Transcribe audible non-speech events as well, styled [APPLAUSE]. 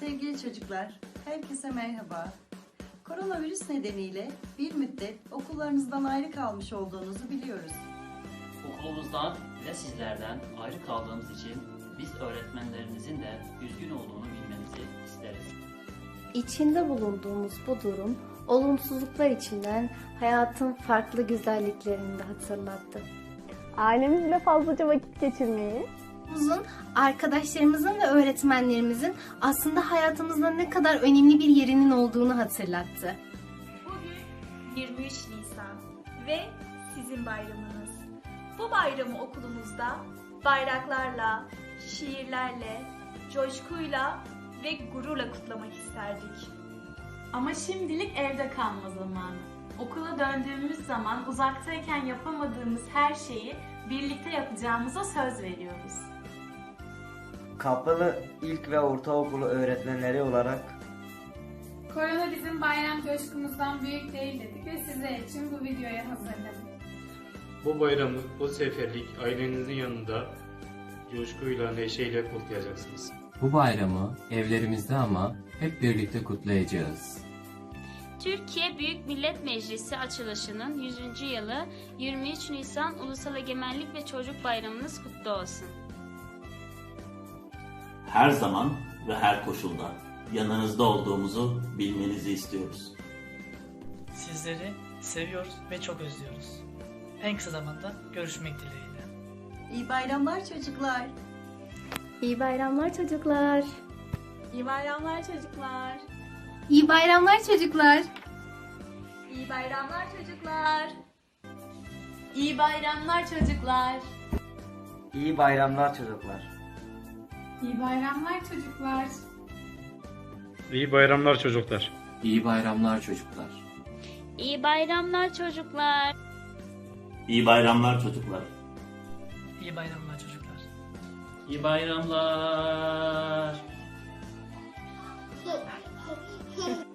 Sevgili çocuklar, herkese merhaba. Koronavirüs nedeniyle bir müddet okullarınızdan ayrı kalmış olduğunuzu biliyoruz. Okulumuzdan ve sizlerden ayrı kaldığımız için biz öğretmenlerimizin de üzgün olduğunu bilmenizi isteriz. İçinde bulunduğumuz bu durum olumsuzluklar içinden hayatın farklı güzelliklerini de hatırlattı. Ailemizle fazlaca vakit geçirmeyi, Okulumuzun, arkadaşlarımızın ve öğretmenlerimizin aslında hayatımızda ne kadar önemli bir yerinin olduğunu hatırlattı. Bugün 23 Nisan ve sizin bayramınız. Bu bayramı okulumuzda bayraklarla, şiirlerle, coşkuyla ve gururla kutlamak isterdik. Ama şimdilik evde kalma zamanı. Okula döndüğümüz zaman uzaktayken yapamadığımız her şeyi birlikte yapacağımıza söz veriyoruz. Kapılı ilk ve ortaokulu öğretmenleri olarak Korona bizim bayram coşkumuzdan büyük değil dedik ve sizler için bu videoyu hazırladık. Bu bayramı bu seferlik ailenizin yanında coşkuyla, neşeyle kutlayacaksınız. Bu bayramı evlerimizde ama hep birlikte kutlayacağız. Türkiye Büyük Millet Meclisi açılışının 100. yılı 23 Nisan Ulusal Egemenlik ve Çocuk Bayramınız kutlu olsun. Her zaman ve her koşulda yanınızda olduğumuzu bilmenizi istiyoruz. Sizleri seviyoruz ve çok özlüyoruz. En kısa zamanda görüşmek dileğiyle. İyi bayramlar çocuklar. İyi bayramlar çocuklar. İyi bayramlar çocuklar. İyi bayramlar çocuklar. İyi bayramlar çocuklar. İyi bayramlar çocuklar. iyi bayramlar çocuklar. İyi bayramlar çocuklar. İyi bayramlar çocuklar. İyi bayramlar çocuklar. İyi bayramlar çocuklar. İyi bayramlar çocuklar. İyi bayramlar çocuklar. İyi bayramlar. [LAUGHS]